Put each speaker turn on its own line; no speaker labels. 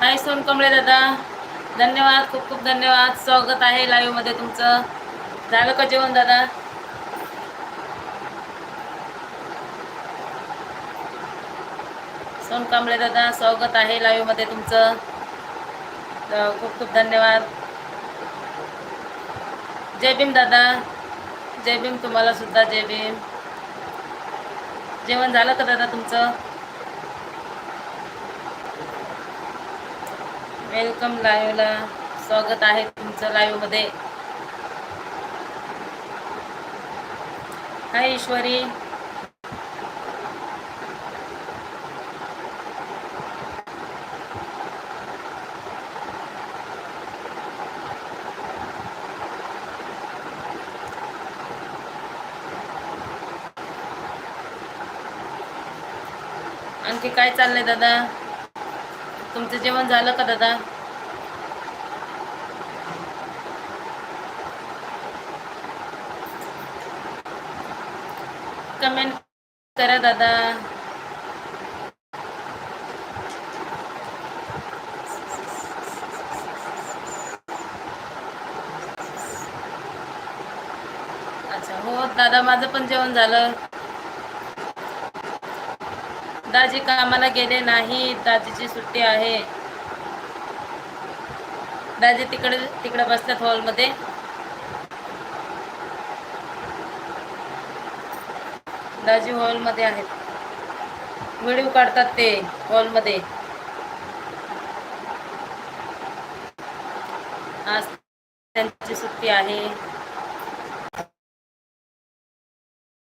हाय सोनकमळे दादा. धन्यवाद खूप खूप धन्यवाद. स्वागत आहे लाईव्हमध्ये तुमचं. झालं का जेवण दादा? सोनकांबळे दादा स्वागत आहे लाईव्हमध्ये तुमचं. खूप खूप धन्यवाद. जय भीम दादा. जय भीम तुम्हाला सुद्धा जय भीम. जेवण झालं का दादा तुमचं? वेलकम लाईव्हला स्वागत आहे तुमचं लाईव्हमध्ये. हाय ईश्वरी. आणखी काय चाललंय दादा? तुमचं जेवण झालं का दादा? कमेंट करा दादा. अच्छा हो दादा माझं पण जेवण झालं. दाजी कामाला गेले नाही दाजीची सुट्टी आहे. दाजी तिकडे तिकडे बसतात हॉलमध्ये दाजी हॉलमध्ये आहेत. व्हिडिओ काढतात ते हॉलमध्ये आज त्यांची सुट्टी आहे.